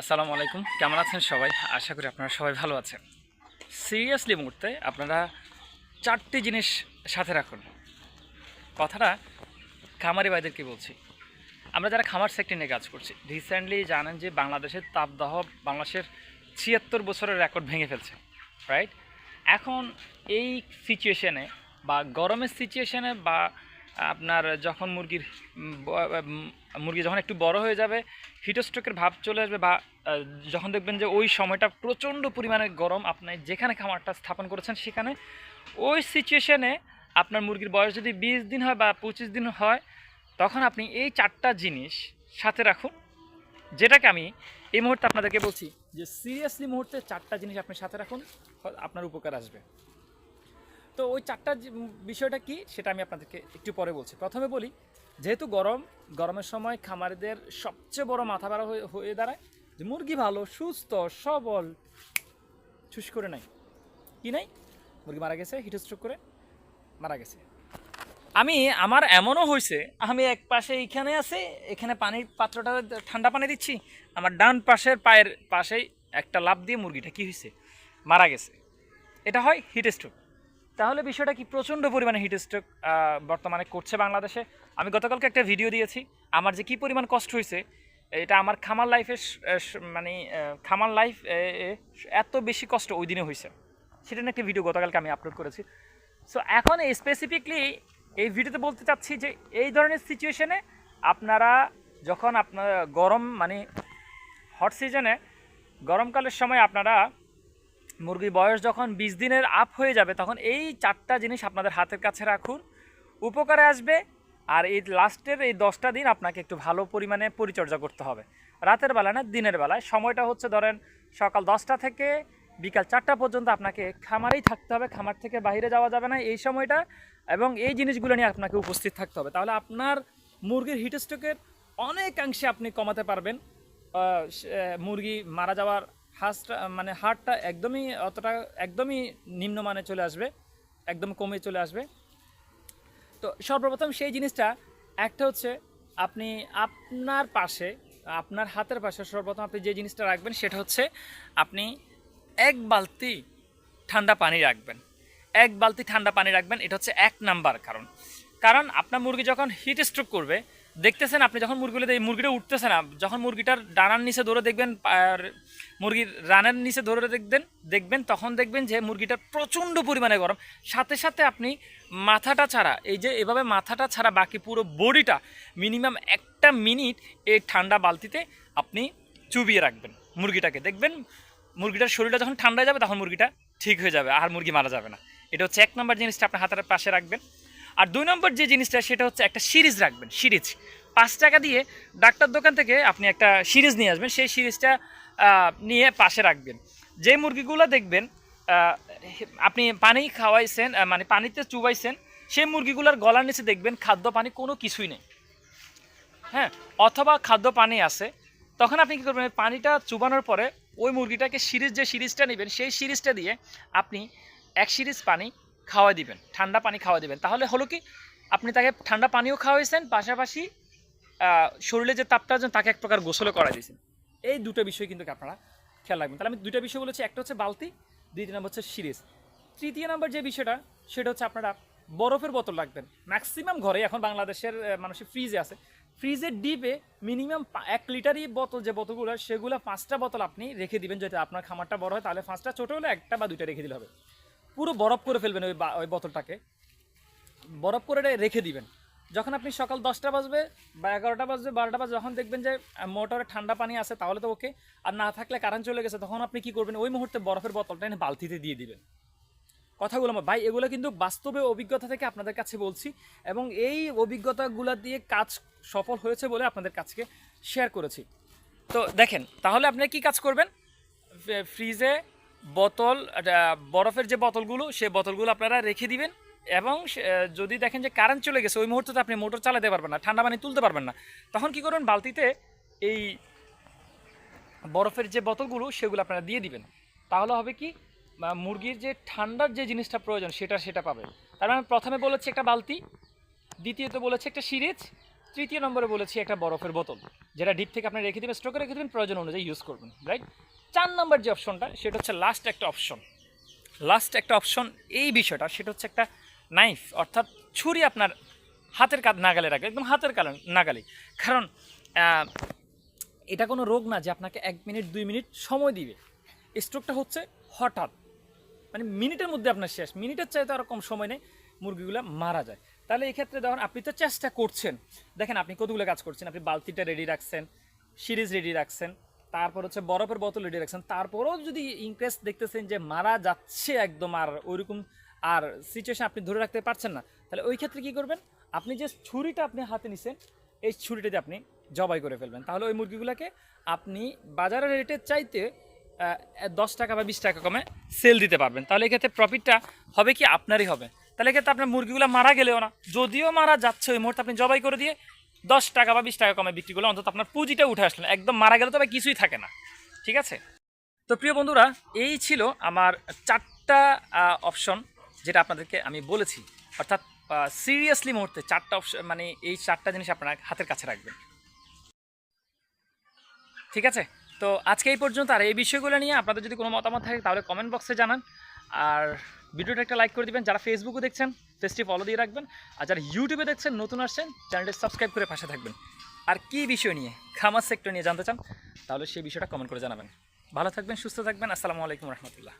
আসসালামু আলাইকুম। কেমন আছেন সবাই? আশা করি আপনারা সবাই ভালো আছেন। সিরিয়াসলি মুহূর্তে আপনারা চারটি জিনিস সাথে রাখুন। কথাটা খামারি ভাইদেরকে বলছি। আমরা যারা খামার সেক্টর নিয়ে কাজ করছি রিসেন্টলি জানেন যে বাংলাদেশের তাপদাহ বাংলাদেশের ছিয়াত্তর বছরের রেকর্ড ভেঙে ফেলছে রাইট এখন এই সিচুয়েশনে বা গরমের সিচুয়েশানে বা আপনার যখন মুরগির মুরগি যখন একটু বড় হয়ে যাবে, হিটস্ট্রোকের ভাব চলে আসবে বা যখন দেখবেন যে ওই সময়টা প্রচণ্ড পরিমাণে গরম আপনি যেখানে খামারটা স্থাপন করেছেন সেখানে, ওই সিচুয়েশানে আপনার মুরগির বয়স যদি বিশ দিন হয় বা পঁচিশ দিন হয়, তখন আপনি এই চারটা জিনিস সাথে রাখুন, যেটাকে আমি এই মুহূর্তে আপনাদেরকে বলছি যে সিরিয়াসলি মুহূর্তে চারটা জিনিস আপনি সাথে রাখুন, আপনার উপকার আসবে। তো ওই চারটা বিষয়টা কি সেটা আমি আপনাদেরকে একটু পরে বলছি। প্রথমে বলি, যেহেতু গরম, গরমের সময় খামারিদের সবচেয়ে বড় মাথা ভাড়া হয়ে দাঁড়ায় যে মুরগি ভালো, সুস্থ, সবল ছুস করে নাই। কি নাই? মুরগি মারা গেছে হিট হিটস্ট্রোক করে মারা গেছে। আমি, আমার এমনও হয়েছে, আমি এক পাশে এইখানে আছে, এখানে পানির পাত্রটা ঠান্ডা পানি দিচ্ছি, আমার ডান পাশের পায়ের পাশেই একটা লাভ দিয়ে মুরগিটা কি হয়েছে? মারা গেছে। এটা হয় হিট স্ট্রোক তাহলে বিষয়টা কি প্রচণ্ড পরিমাণে হিট স্ট্রোক বর্তমানে করছে বাংলাদেশে। আমি গতকালকে একটা ভিডিও দিয়েছি, আমার যে কি পরিমাণ কষ্ট হয়েছে এটা আমার খামার লাইফে মানে খামার লাইফ এত বেশি কষ্ট ওই দিনে হয়েছে সেটা নিয়ে একটা ভিডিও গতকালকে আমি আপলোড করেছি। সো এখন স্পেসিফিকলি এই ভিডিওতে বলতে চাচ্ছি যে এই ধরনের সিচুয়েশনে আপনারা যখন আপনার গরম মানে হট সিজনে গরমকালের সময় আপনারা মুরগির বয়স যখন বিশ দিনের আপ হয়ে যাবে, তখন এই চারটা জিনিস আপনাদের হাতের কাছে রাখুন। উপকারে আসবে, আর এই লাস্টের এই দশটা দিন আপনাকে একটু ভালো পরিমাণে পরিচর্যা করতে হবে। রাতের বেলা না, দিনের বেলায়। সময়টা হচ্ছে ধরেন সকাল দশটা থেকে বিকাল চারটা পর্যন্ত আপনাকে খামারেই থাকতে হবে, খামার থেকে বাইরে যাওয়া যাবে না এই সময়টা। এবং এই জিনিসগুলো নিয়ে আপনাকে উপস্থিত থাকতে হবে। তাহলে আপনার মুরগির হিটস্ট্রোকের অনেকাংশে আপনি কমাতে পারবেন। মুরগি মারা যাওয়ার হাসটা মানে হারটা একদমই অতটা, একদমই নিম্নমানে চলে আসবে, একদম কমে চলে আসবে। তো সর্বপ্রথম সেই জিনিসটা, একটা হচ্ছে আপনি আপনার পাশে, আপনার হাতের পাশে সর্বপ্রথম আপনি যে জিনিসটা রাখবেন সেটা হচ্ছে আপনি এক বালতি ঠান্ডা পানি রাখবেন। এক বালতি ঠান্ডা পানি রাখবেন, এটা হচ্ছে এক নাম্বার কারণ। কারণ আপনার মুরগি যখন হিট স্ট্রোক করবে দেখতেছেন আপনি যখন মুরগিগুলো এই মুরগিটা উঠতেছে না, যখন মুরগিটার ডানার নিচে ধরে দেখবেন, আর মুরগির রানের নিচে ধরে দেখবেন দেখবেন, তখন দেখবেন যে মুরগিটার প্রচণ্ড পরিমাণে গরম। সাথে সাথে আপনি মাথাটা ছাড়া, এই যে এভাবে মাথাটা ছাড়া বাকি পুরো বডিটা মিনিমাম একটা মিনিট এই ঠান্ডা বালতিতে আপনি চুবিয়ে রাখবেন মুরগিটাকে। দেখবেন মুরগিটার শরীরটা যখন ঠান্ডা যাবে, তখন মুরগিটা ঠিক হয়ে যাবে, আর মুরগি মারা যাবে না। এটা হচ্ছে এক নম্বর জিনিসটা আপনার হাতের পাশে রাখবেন। আর দুই নম্বর যে জিনিসটা, সেটা হচ্ছে একটা সিরিজ রাখবেন, সিরিজ। পাঁচ টাকা দিয়ে ডাক্তার দোকান থেকে আপনি একটা সিরিজ নিয়ে আসবেন, সেই সিরিজটা নিয়ে পাশে রাখবেন। যে মুরগিগুলো দেখবেন আপনি পানি খাওয়াইছেন মানে পানিতে চুবাইছেন, সেই মুরগিগুলোর গলার নিচে দেখবেন খাদ্য পানি কোনো কিছুই নেই। হ্যাঁ অথবা খাদ্য পানি আছে, তখন আপনি কী করবেন, পানিটা চুবানোর পরে ওই মুরগিটাকে সিরিজ যে সিরিজটা নেবেন, সেই সিরিজটা দিয়ে আপনি এক সিরিজ পানি খাওয়া দিবেন, ঠান্ডা পানি খাওয়া দিবেন। তাহলে হলো কি, আপনি তাকে ঠান্ডা পানিও খাওয়াইছেন, পাশাপাশি শরীরে যে তাপটা আছেন তাকে এক প্রকার গোসলও করা দিয়েছেন। এই দুটো বিষয় কিন্তু আপনারা খেয়াল রাখবেন। তাহলে আমি দুটো বিষয় বলেছি, একটা হচ্ছে বালতি, দ্বিতীয় নম্বর হচ্ছে সিরিজ। তৃতীয় নম্বর যে বিষয়টা, সেটা হচ্ছে আপনারা বরফের বোতল রাখবেন। ম্যাক্সিমাম ঘরে, এখন বাংলাদেশের মানুষের ফ্রিজে আছে। ফ্রিজের ডিপে মিনিমাম এক লিটারই বোতল, যে বোতলগুলো, সেগুলো পাঁচটা বোতল আপনি রেখে দিবেন যদি আপনার খামারটা বড় হয়। তাহলে পাঁচটা ছোটো হলে একটা বা দুইটা রেখে দিলে হবে। পুরো বরফ করে ফেলবেন ওই ওই বোতলটাকে। বরফ করে রেখে দিবেন। যখন আপনি সকাল দশটা বাজবে বা এগারোটা বাজবে, বারোটা বাজবে, যখন দেখবেন যে মোটরে ঠান্ডা পানি আছে, তাহলে তো ওকে। আর না থাকলে কারেন্ট চলে গেছে, তখন আপনি কি করবেন? ওই মুহূর্তে বরফের বোতলটা এনে বালতিতে দিয়ে দিবেন। কথাগুলো আমার ভাই, এগুলো কিন্তু বাস্তবে অভিজ্ঞতা থেকে আপনাদের কাছে বলছি এবং এই অভিজ্ঞতাগুলো দিয়ে কাজ সফল হয়েছে বলে আপনাদের কাছকে শেয়ার করেছি। তো দেখেন, তাহলে আপনি কি কাজ করবেন? ফ্রিজে বোতল বরফের যে বোতলগুলো সেই বোতলগুলো আপনারা রেখে দিবেন এবং যদি দেখেন যে কারেন্ট চলে গেছে, ওই মুহূর্তে আপনি মোটর চালাতে পারবেন না, ঠান্ডা পানি তুলতে পারবেন না, তখন কি করবেন? বালতিতে এই বরফের যে বোতলগুলো, সেগুলো আপনারা দিয়ে দিবেন। তাহলে হবে কি? মুরগির যে ঠান্ডার যে জিনিসটা প্রয়োজন, সেটা সেটা পাবে তার মানে প্রথমে বলেছি একটা বালতি, দ্বিতীয়ত বলেছে একটা সিরিজ, তৃতীয় নম্বরে বলেছি একটা বরফের বোতল, যেটা ডিপ থেকে আপনি রেখে দেবেন, স্টকে রেখে দেবেন, প্রয়োজন অনুযায়ী ইউজ করবেন রাইট চার নম্বর যে অপশনটা সেটা হচ্ছে লাস্ট একটা অপশন লাস্ট একটা অপশন এই বিষয়টা, সেটা হচ্ছে একটা নাইফ অর্থাৎ ছুরি আপনার হাতের কাজ নাগালে রাখবে একদম হাতের কাল, নাগালে। কারণ এটা কোনো রোগ না যে আপনাকে এক মিনিট, দুই মিনিট সময় দিবে। স্ট্রোকটা হচ্ছে হঠাৎ। মানে মিনিটের মধ্যে আপনার শেষ। মিনিটের চাইতে আরও কম সময় নেই মুরগিগুলো মারা যায়। তাহলে এই ক্ষেত্রে ধরুন, আপনি তো চেষ্টা করছেন। দেখেন, আপনি কতগুলো কাজ করছেন, আপনি বালতিটা রেডি রাখছেন, সিরিজ রেডি রাখছেন। তারপর হচ্ছে বরফের বোতল রেডি রাখছেন তারপরেও যদি ইনক্রেস দেখতেছেন যে মারা যাচ্ছে একদম আর ওইরকম আর সিচুয়েশন আপনি ধরে রাখতে পারছেন না, তাহলে ওই ক্ষেত্রে কি করবেন? আপনি যে ছুরিটা আপনি হাতে নিছেন, এই ছুরিটাতে আপনি জবাই করে ফেলবেন। তাহলে ওই মুরগিগুলোকে আপনি বাজারের রেটের চাইতে দশ টাকা বা বিশ টাকা কমে সেল দিতে পারবেন। তাহলে এক্ষেত্রে প্রফিটটা হবে কি আপনারই হবে। তাহলে এক্ষেত্রে আপনার মুরগিগুলো মারা গেলেও না, যদিও মারা যাচ্ছে ওই মুহূর্তে আপনি জবাই করে দিয়ে দশ টাকা বা বিশ টাকা কমে বিক্রি করলে অন্তত আপনার পুঁজিটা উঠে আসলেন একদম মারা গেলে তো তবে কিছুই থাকে না। ঠিক আছে? তো প্রিয় বন্ধুরা, এই ছিল আমার চারটা অপশন যেটা আপনাদেরকে আমি বলেছি। অর্থাৎ সিরিয়াসলি মুহূর্তে চারটা অপশন মানে এই চারটা জিনিস আপনারা হাতের কাছে রাখবেন। ঠিক আছে? তো আজকে এই পর্যন্ত, আর এই বিষয়গুলো নিয়ে আপনাদের যদি কোনো মতামত থাকে, তাহলে কমেন্ট বক্সে জানান। আর ভিডিওটা একটা লাইক করে দিবেন। যারা ফেসবুকে দেখছেন পেজটি ফলো দিয়ে রাখবেন। আর যারা ইউটিউবে দেখছেন, নতুন আসছেন চ্যানেলটি সাবস্ক্রাইব করে পাশে থাকবেন। আর কি বিষয় নিয়ে, খামার সেক্টর নিয়ে জানতে চান, তাহলে সেই বিষয়টা কমেন্ট করে জানাবেন। ভালো থাকবেন, সুস্থ থাকবেন। আসসালামু আলাইকুম রহমতুল্লাহ।